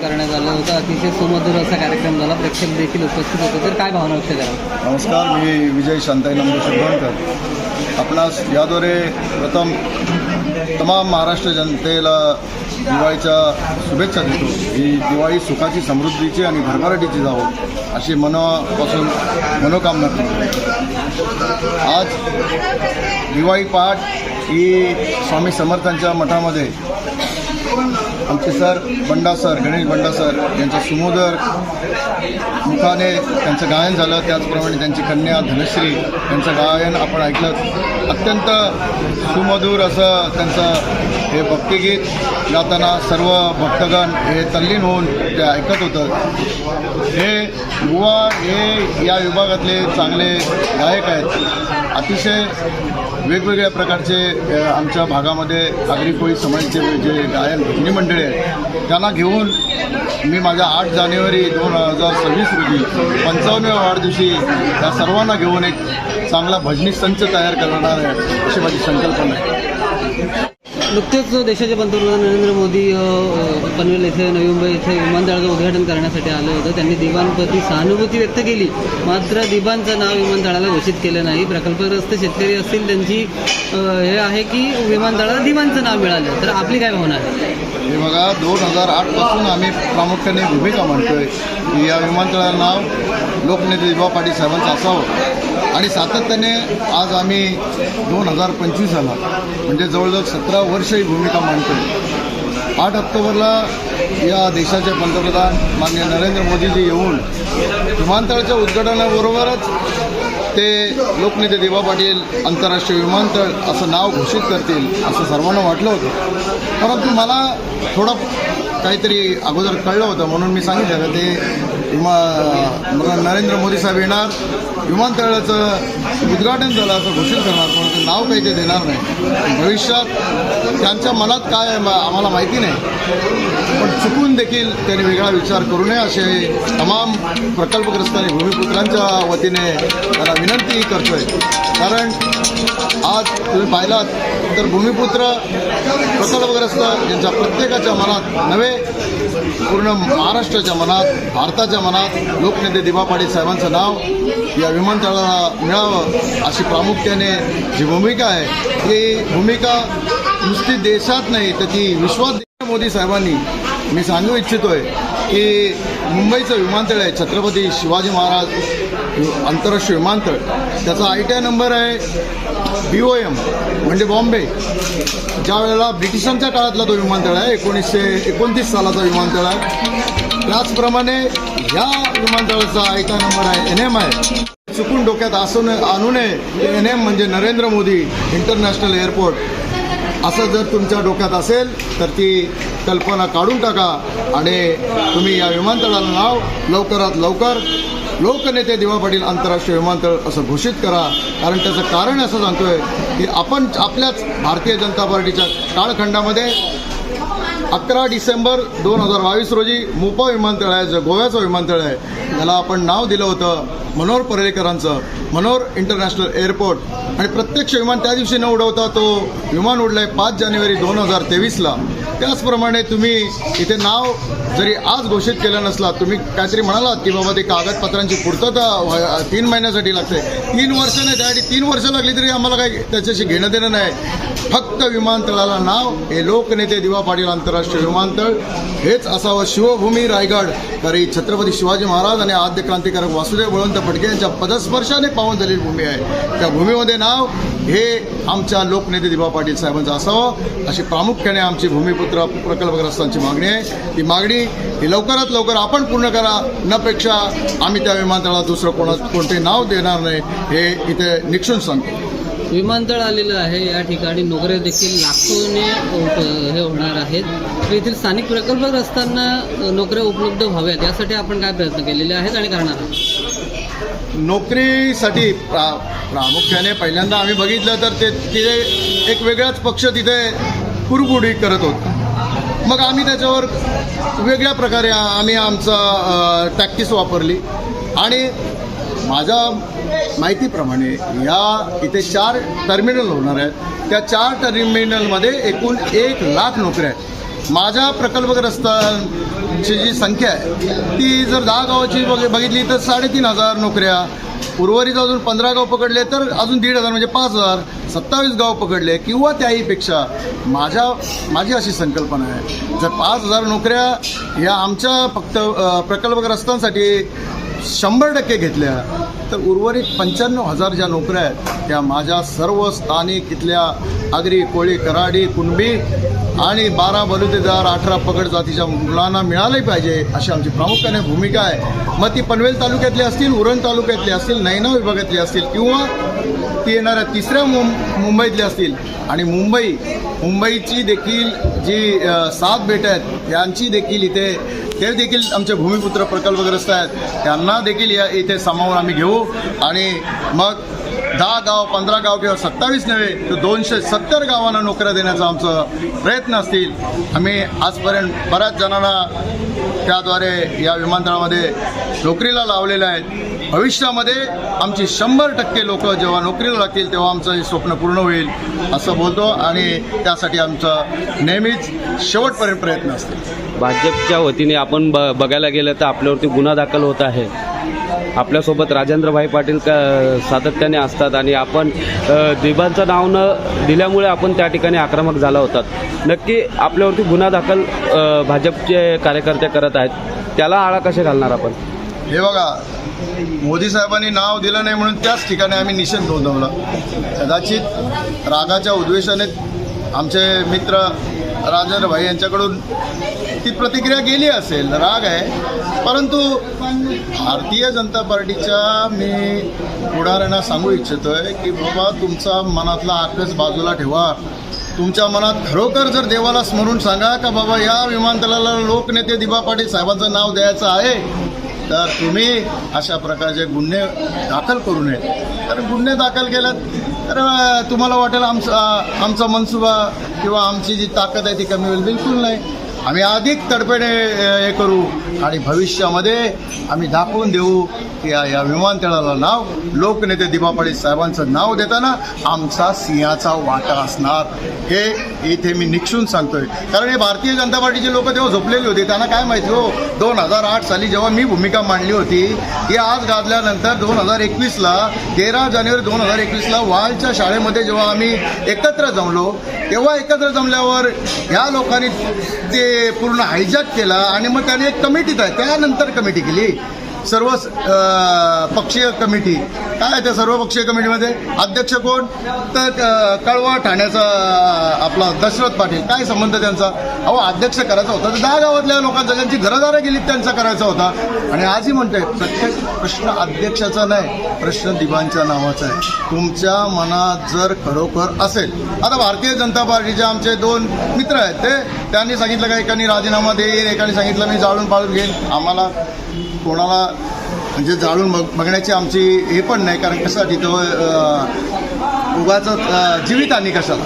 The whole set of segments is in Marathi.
करण्यात आलं होतं. अतिशय सुमधुर असा कार्यक्रम झाला. प्रेक्षक देखील उपस्थित होते. तर काय भावना व्यक्त करा नमस्कार मी विजय शांताई नंबर शुभंकर आपणास याद्वारे प्रथम तमाम महाराष्ट्र जनतेला दिवाळीच्या शुभेच्छा देतो. ही दिवाळी सुखाची समृद्धीची आणि भरभराटीची जावं अशी मनापासून मनोकामना करतो. आज दिवाळी पहाट ही स्वामी समर्थांच्या मठामध्ये आमचे sir Banda sir Ganesh Banda sir यांच्या सुमोदर मुखाने त्यांचं गायन झालं. त्याचप्रमाणे त्यांची कन्या धनश्री यांचं गायन आपण ऐकलं. अत्यंत सुमधूर असं त्यांचं हे भक्तिगीत गाताना सर्व भक्तगण हे तल्लीन होऊन ते ऐकत होतं. हे युवा हे या विभागातले चांगले गायक आहेत. अतिशय वेगवेगळ्या प्रकारचे आमच्या भागामध्ये आगरी कोळी समाजाचे जे गायन भजनी मंडळी आहेत त्यांना घेऊन मी माझ्या आठ जानेवारी दोन हजार सव्वीस रोजी पंचावन्नव्या वाढदिवशी या सर्वांना घेऊन एक चांगला भजनी संच तयार करणार आहे अशी माझी संकल्पना आहे. नुकतेच देशाचे पंतप्रधान नरेंद्र मोदी पनवेल येथे नवी मुंबई येथे विमानतळाचं उद्घाटन करण्यासाठी आलं होतं. त्यांनी दिवाणप्रती सहानुभूती व्यक्त केली. मात्र दिबांचं नाव विमानतळाला घोषित केलं नाही. प्रकल्पग्रस्त शेतकरी असतील त्यांची हे आहे की विमानतळाला दिवांचं नाव मिळालं. तर आपली काय भावना आहे? हे बघा दोन हजार आठपासून आम्ही प्रामुख्याने भूमिका म्हणतोय की या विमानतळाला नाव लोकनेते दिवा पाटील साहेबांचं असावं. आणि सातत्याने आज आम्ही दोन हजार पंचवीसला म्हणजे जवळजवळ सतरा वर्ष ही भूमिका मांडतो आठ ऑक्टोबरला या देशाचे पंतप्रधान माननीय नरेंद्र मोदीजी येऊन विमानतळाच्या उद्घाटनाबरोबरच ते लोकनेते दिवा पाटील आंतरराष्ट्रीय विमानतळ असं नाव घोषित करतील असं सर्वांना वाटलं होतं. परंतु मला थोडं काहीतरी अगोदर कळलं होतं म्हणून मी सांगितलं ते विमा नरेंद्र मोदी साहेब येणार. विमानतळाचं उद्घाटन झालं असं घोषित करणार परंतु नाव काही ते देणार नाही. भविष्यात त्यांच्या मनात काय आहे आम्हाला माहिती नाही. पण चुकून देखील त्यांनी वेगळा विचार करू नये असे तमाम प्रकल्पग्रस्त आणि भूमिपुत्रांच्या वतीने त्याला विनंती करतोय. कारण आज तुम्ही पाहिलात तर भूमिपुत्र प्रकल्पग्रस्त यांच्या प्रत्येकाच्या मनात नव्हे पूर्ण महाराष्ट्राच्या मनात भारताच्या मनात लोकनेते दिवा पाटील साहेबांचं नाव या विमानतळाला मिळावं अशी प्रामुख्याने जी भूमिका आहे. ती भूमिका नुसती देशात नाही तर ती विश्वात मोदी साहेबांनी मी सांगू इच्छितोय की मुंबईचं विमानतळ आहे छत्रपती शिवाजी महाराज आंतरराष्ट्रीय विमानतळ. त्याचा आय टी आय नंबर आहे बी ओ एम म्हणजे बॉम्बे. ज्या वेळेला ब्रिटिशांच्या काळातला तो विमानतळ आहे एकोणीसशे एकोणतीस सालाचा विमानतळ आहे. त्याचप्रमाणे ह्या विमानतळाचा आय टी आय नंबर आहे एन एम आहे. चुकून डोक्यात असू नये आणू नये एन एम म्हणजे नरेंद्र मोदी इंटरनॅशनल एअरपोर्ट. असं जर तुमच्या डोक्यात असेल तर ती कल्पना काढून टाका आणि तुम्ही या विमानतळाला नाव लवकरात लवकर लोकनेते दिवा पाटील आंतरराष्ट्रीय विमानतळ असं घोषित करा. कारण त्याचं कारण असं सांगतोय की आपण आपल्याच भारतीय जनता पार्टीच्या काळखंडामध्ये अकरा डिसेंबर दोन हजार बावीस रोजी मोपा विमानतळ आहे जे गोव्याचं विमानतळ आहे. त्याला आपण नाव दिलं होतं मनोहर पर्रेकरांचं. Manohar international airport. आणि प्रत्यक्ष विमान त्या दिवशी न उडवता तो विमान उडलं आहे पाच जानेवारी दोन हजार तेवीसला. त्याचप्रमाणे तुम्ही इथे नाव जरी आज घोषित केलं नसला तुम्ही काहीतरी म्हणालात की बाबा ते कागदपत्रांची पूर्तता तीन महिन्यासाठी लागते. तीन वर्ष नाही त्यासाठी तीन वर्ष लागली तरी आम्हाला काही त्याच्याशी घेणं देणं नाही. फक्त विमानतळाला नाव हे लोकनेते दिवा पाटील आंतरराष्ट्रीय विमानतळ हेच असावं शिवभूमी रायगड. तरी छत्रपती शिवाजी महाराज आणि आद्य क्रांतिकारक वासुदेव बळवंत फडके यांच्या पदस्पर्शाने पावन झालेली भूमी आहे. त्या भूमीमध्ये नाव हे आमच्या लोकनेते दिवा पाटील साहेबांचं असावं अशी प्रामुख्याने आमची भूमी भूमिपुत्र प्रकल्पग्रस्तांची मागणी आहे. ती मागणी ही लवकरात लवकर आपण पूर्ण करा. नपेक्षा आम्ही त्या विमानतळाला दुसरं कोणा कोणते नाव देणार नाही हे इथे निक्षून सांगतो. विमानतळ आलेलं आहे. या ठिकाणी नोकऱ्या देखील लाखोने हे होणार आहेत. तर येथील स्थानिक प्रकल्पग्रस्तांना नोकऱ्या उपलब्ध व्हाव्यात यासाठी आपण काय प्रयत्न केलेले आहेत आणि करणार आहात? नोकरीसाठी प्रा प्रामुख्याने पहिल्यांदा आम्ही बघितलं तर ते तिथे एक वेगळाच पक्ष तिथे कुरबुडी करत होता. मग आम्ही त्याच्यावर वेगळ्या प्रकारे आम्ही आमचा टॅक्टिस वापरली. आणि माझ्या माहितीप्रमाणे या इथे चार टर्मिनल होणार आहेत. त्या चार टर्मिनलमध्ये एकूण एक लाख नोकऱ्या आहेत. माझ्या प्रकल्पग्रस्तांची जी संख्या आहे ती जर दहा गावाची बघ बघितली तर साडेतीन हजार नोकऱ्या. उर्वरित अजून पंधरा गाव पकडले तर अजून दीड हजार म्हणजे पाच हजार. सत्तावीस गाव पकडले किंवा त्याहीपेक्षा माझ्या माझी अशी संकल्पना आहे. जर पाच हजार नोकऱ्या या आमच्या फक्त प्रकल्पग्रस्तांसाठी शंभर टक्के घेतल्या तर उर्वरित पंच्याण्णव हजार ज्या नोकऱ्या आहेत त्या माझ्या सर्व स्थानिक इथल्या आगरी कोळी कराडी कुणबी आणि बारा बलुतेदार अठरा पगड जातीच्या मुलांना मिळाले पाहिजे अशी आमची प्रामुख्याने भूमिका आहे. मग ती पनवेल तालुक्यातली असतील उरण तालुक्यातली असतील नैना विभागातली असतील किंवा ती येणाऱ्या तिसऱ्या मुं मुंबईतले असतील. आणि मुंबई मुंबईची देखील जी सात बेट आहेत यांची देखील इथे ते देखील आमचे भूमिपुत्र प्रकल्पग्रस्त आहेत. त्यांना देखील या इथे सामावून आम्ही घेऊ. आणि मग दहा गाव पंधरा गाव किंवा सत्तावीस नव्हे तर दोनशे सत्तर गावांना नोकऱ्या देण्याचा आमचं प्रयत्न असतील. आम्ही आजपर्यंत बऱ्याच जणांना त्याद्वारे या विमानतळामध्ये नोकरीला लावलेल्या आहेत. भविष्यामध्ये आमची शंभर टक्के लोक जेव्हा नोकरीला लागतील तेव्हा आमचं हे स्वप्न पूर्ण होईल असं बोलतो. आणि त्यासाठी आमचं नेहमीच शेवटपर्यंत प्रयत्न असतो भाजपच्या वतीने आपण ब बघायला गेलं तर आपल्यावरती गुन्हा दाखल होत आहे. आपल्यासोबत राजेंद्रभाई पाटील का सातत्याने असतात आणि आपण दिबांचं नाव न दिल्यामुळे आपण त्या ठिकाणी आक्रमक झाला होतात. नक्की आपल्यावरती गुन्हा दाखल भाजपचे कार्यकर्ते करत आहेत. त्याला आळा कसे घालणार आपण? हे बघा मोदी साहेबांनी नाव दिलं नाही म्हणून त्याच ठिकाणी आम्ही निषेध नोंदवला. कदाचित रागाच्या उद्वेषाने आमचे मित्र राजेंद्र भाई यांच्याकडून ती प्रतिक्रिया गेली असेल राग आहे. परंतु भारतीय जनता पार्टीच्या मी पुढाऱ्यांना सांगू इच्छितोय की बाबा तुमचा मनातला आकस बाजूला ठेवा. तुमच्या मनात खरोखर जर देवाला स्मरून सांगा का बाबा या विमानतळाला लोकनेते दिबा पाटील साहेबांचं नाव द्यायचं आहे तर तुम्ही अशा प्रकारचे गुन्हे दाखल करू नये तर गुन्हे दाखल केल्यात तर तुम्हाला वाटेल आमचा आमचा मनसुबा किंवा आमची जी ताकद आहे ती कमी होईल. बिलकुल नाही. आम्ही अधिक तडपेने हे करू आणि भविष्यामध्ये आम्ही दाखवून देऊ की या या विमानतळाला नाव. लोकनेते दिबा पाटील साहेबांचं नाव देताना आमचा सिंहाचा वाटा असणार. हे इथे मी निक्षून सांगतोय. कारण हे भारतीय जनता पार्टीचे लोक तेव्हा झोपलेले होते. त्यांना काय माहिती हो? दोन हजार आठ साली जेव्हा मी भूमिका मांडली होती ती आज गाजल्यानंतर दोन हजार एकवीसला तेरा जानेवारी दोन हजार एकवीसला वालच्या शाळेमध्ये जेव्हा आम्ही एकत्र जमलो तेव्हा एकत्र जमल्यावर ह्या लोकांनी ते पूर्ण हायजॅक केला आणि मग त्याने एक कमिटी त्यानंतर कमिटी केली. सर्व पक्षीय कमिटी. काय आहे त्या सर्व पक्षीय कमिटीमध्ये? अध्यक्ष कोण? तर कळवा ठाण्याचा आपला दशरथ पाटील. काय संबंध त्यांचा? अहो अध्यक्ष करायचा होता तर दहा गावातल्या लोकांचा. ज्यांची घरदारं गेली त्यांचा करायचा होता. आणि आजही म्हणतोय प्रत्येक प्रश्न अध्यक्षाचा नाही प्रश्न दिवांच्या नावाचा आहे. तुमच्या मनात जर खरोखर असेल आता भारतीय जनता पार्टीचे आमचे दोन मित्र आहेत ते त्यांनी सांगितलं का एकाने राजीनामा देईन एकाने सांगितलं मी जाळून पाळून घेईन. आम्हाला कोणाला म्हणजे जाळून बघ बघण्याची आमची हे पण नाही कारण कशासाठी तो उगाच जीवितहानी कशाला.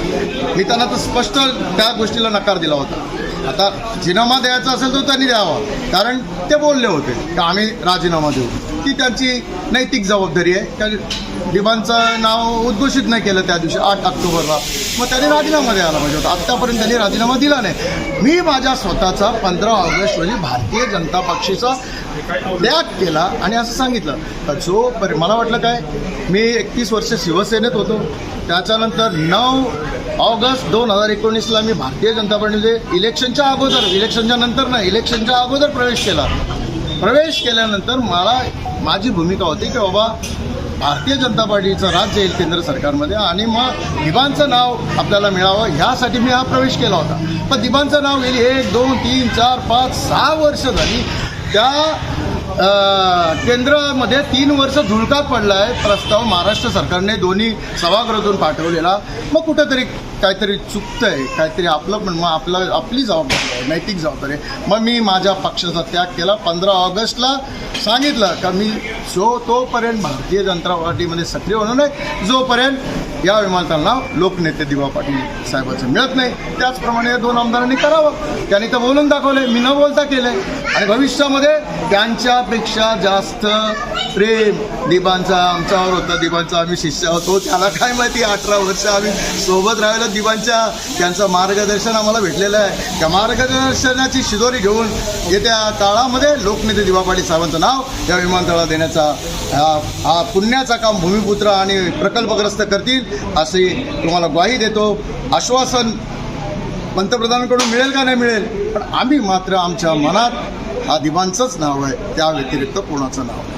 मी त्यांना तर स्पष्ट त्या गोष्टीला नकार दिला होता. आता राजीनामा द्यायचा असेल तर त्यांनी द्यावा कारण ते बोलले होते की आम्ही राजीनामा देऊ. ती त्यांची नैतिक जबाबदारी आहे. त्या डिबांचं नाव उद्घोषित नाही केलं त्या दिवशी आठ ऑक्टोबरला. मग त्यांनी राजीनामा द्यायला पाहिजे होता. आत्तापर्यंत त्यांनी राजीनामा दिला नाही. मी माझ्या स्वतःचा पंधरा ऑगस्ट रोजी भारतीय जनता पक्षाचा त्याग केला आणि असं सांगितलं. तर जो पर मला वाटलं काय मी एकतीस वर्ष शिवसेनेत होतो. त्याच्यानंतर नऊ ऑगस्ट दोन हजार एकोणीसला मी भारतीय जनता पार्टीमध्ये इलेक्शनच्या अगोदर इलेक्शनच्या नंतर नाही इलेक्शनच्या अगोदर प्रवेश केला. प्रवेश केल्यानंतर मला माझी भूमिका होती की बाबा भारतीय जनता पार्टीचं राज्य येईल केंद्र सरकारमध्ये आणि मग दिबांचं नाव आपल्याला मिळावं ह्यासाठी मी हा प्रवेश केला होता. पण दिबांचं नाव गेली एक दोन तीन चार पाच सहा वर्ष झाली. त्या केंद्रामध्ये तीन वर्ष झुळकात पडला आहे प्रस्ताव महाराष्ट्र सरकारने दोन्ही सभागृहातून पाठवलेला. मग कुठेतरी काहीतरी चुकतं आहे काहीतरी आपलं पण मग आपलं आपली जबाबदारी आहे नैतिक जबाबदारी आहे. मग मी माझ्या पक्षाचा त्याग केला. पंधरा ऑगस्टला सांगितलं का मी जो तोपर्यंत भारतीय जनता पार्टीमध्ये सक्रिय होणार नाही. जोपर्यंत या विमानतळ लोकनेते दिवा पाटील साहेबाचं मिळत नाही. त्याचप्रमाणे या दोन आमदारांनी करावं. त्यांनी तर बोलून दाखवले मी न बोलता केले आणि भविष्यामध्ये त्यांच्यापेक्षा जास्त प्रेम दिबांचा आमच्यावर होता. दिबांचा आम्ही शिष्य होतो. त्याला काय माहिती अठरा वर्ष आम्ही सोबत राहिलं. दिवांच्या त्यांचं मार्गदर्शन आम्हाला भेटलेलं आहे. त्या मार्गदर्शनाची शिदोरी घेऊन येत्या काळामध्ये लोकनेते दिवा पाटील साहेबांचं नाव या विमानतळाला देण्याचा हा हा पुण्याचा काम भूमिपुत्र आणि प्रकल्पग्रस्त करतील असे तुम्हाला ग्वाही देतो. आश्वासन पंतप्रधानांकडून मिळेल का नाही मिळेल? पण आम्ही मात्र आमच्या मनात हा दिवांचंच नाव आहे. त्या व्यतिरिक्त कोणाचं नाव